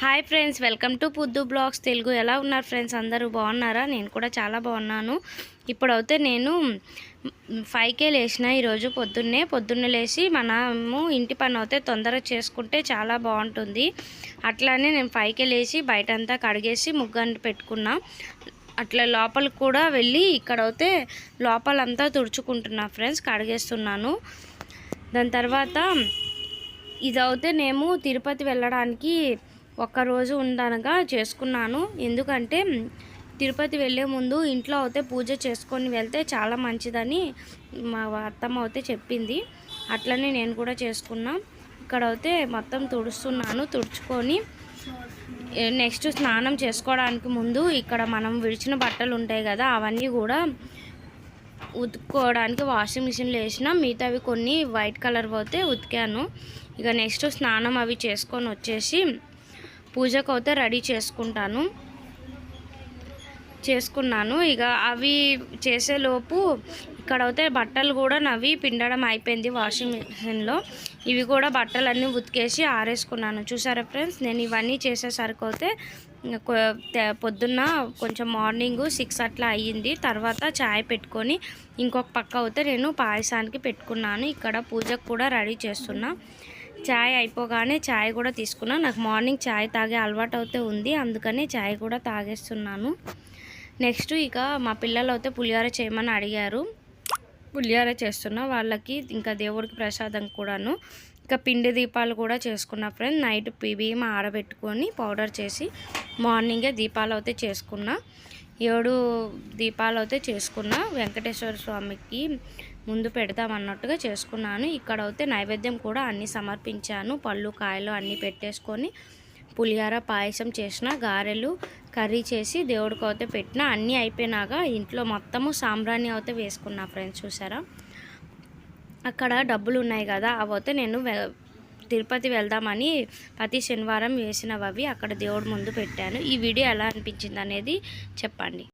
Hi friends welcome to Puddu blogs. Telugu ఎలా ఉన్నారు friends? అందరూ బాగున్నారా? నేను కూడా చాలా బాగున్నాను. ఇప్పుడైతే నేను ఫైవ్కే లేచిన ఈరోజు పొద్దున్నే. పొద్దున్నే లేచి మనము ఇంటి పని అయితే తొందరగా చేసుకుంటే చాలా బాగుంటుంది. అట్లానే నేను ఫైవ్కే లేచి బయటంతా కడిగేసి ముగ్గు పెట్టుకున్నా. అట్లా లోపలికి కూడా వెళ్ళి ఇక్కడైతే లోపలంతా తుడుచుకుంటున్నా ఫ్రెండ్స్ కడిగేస్తున్నాను. దాని తర్వాత ఇదైతే మేము తిరుపతి వెళ్ళడానికి ఒక్కరోజు ఉండనగా చేసుకున్నాను. ఎందుకంటే తిరుపతి వెళ్ళే ముందు ఇంట్లో అయితే పూజ చేసుకొని వెళ్తే చాలా మంచిదని మా అత్తమ్మ అయితే చెప్పింది. అట్లనే నేను కూడా చేసుకున్నా. ఇక్కడ అయితే మొత్తం తుడుస్తున్నాను తుడుచుకొని నెక్స్ట్ స్నానం చేసుకోవడానికి ముందు ఇక్కడ మనం విడిచిన బట్టలు ఉంటాయి కదా అవన్నీ కూడా ఉతుక్కోవడానికి వాషింగ్ మిషన్లో వేసిన మిగతావి కొన్ని వైట్ కలర్ పోతే ఉతికాను. ఇక నెక్స్ట్ స్నానం అవి చేసుకొని వచ్చేసి పూజకు అయితే రెడీ చేసుకుంటాను. చేసుకున్నాను. ఇక అవి చేసేలోపు ఇక్కడ అయితే బట్టలు కూడా నవి పిండడం అయిపోయింది వాషింగ్ మిషన్లో. ఇవి కూడా బట్టలన్నీ ఉతికేసి ఆరేసుకున్నాను. చూసారా ఫ్రెండ్స్? నేను ఇవన్నీ చేసేసరికి అయితే పొద్దున్న కొంచెం మార్నింగ్ సిక్స్ అట్లా అయ్యింది. తర్వాత చాయ్ పెట్టుకొని ఇంకొక పక్క అయితే నేను పాయసానికి పెట్టుకున్నాను. ఇక్కడ పూజకు కూడా రెడీ చేస్తున్నా. చాయ్ అయిపోగానే చాయ్ కూడా తీసుకున్నాను. నాకు మార్నింగ్ చాయ్ తాగే అలవాటు అయితే ఉంది. అందుకని చాయ్ కూడా తాగేస్తున్నాను. నెక్స్ట్ ఇక మా పిల్లలు అయితే పులిహోర చేయమని అడిగారు. పులిహోర చేస్తున్నా. వాళ్ళకి ఇంకా దేవుడికి ప్రసాదం కూడాను. ఇంకా పిండి దీపాలు కూడా చేసుకున్నా ఫ్రెండ్ నైట్ బియ్యం ఆరబెట్టుకొని పౌడర్ చేసి మార్నింగే దీపాలు అయితే చేసుకున్నా. ఏడు దీపాలు అయితే చేసుకున్నా. వెంకటేశ్వర స్వామికి ముందు పెడతామన్నట్టుగా చేసుకున్నాను. ఇక్కడ అయితే నైవేద్యం కూడా అన్నీ సమర్పించాను. పళ్ళు కాయలు అన్నీ పెట్టేసుకొని పులిహార పాయసం చేసిన గారెలు కర్రీ చేసి దేవుడికి అయితే పెట్టిన అన్నీ అయిపోయినాక ఇంట్లో మొత్తము సాంబ్రాణి అయితే వేసుకున్నా ఫ్రెండ్స్ చూసారా? అక్కడ డబ్బులు ఉన్నాయి కదా అవి అయితే నేను తిరుపతి వెళ్దామని ప్రతి శనివారం వేసినవి అవి అక్కడ దేవుడి ముందు పెట్టాను. ఈ వీడియో ఎలా అనిపించింది అనేది చెప్పండి.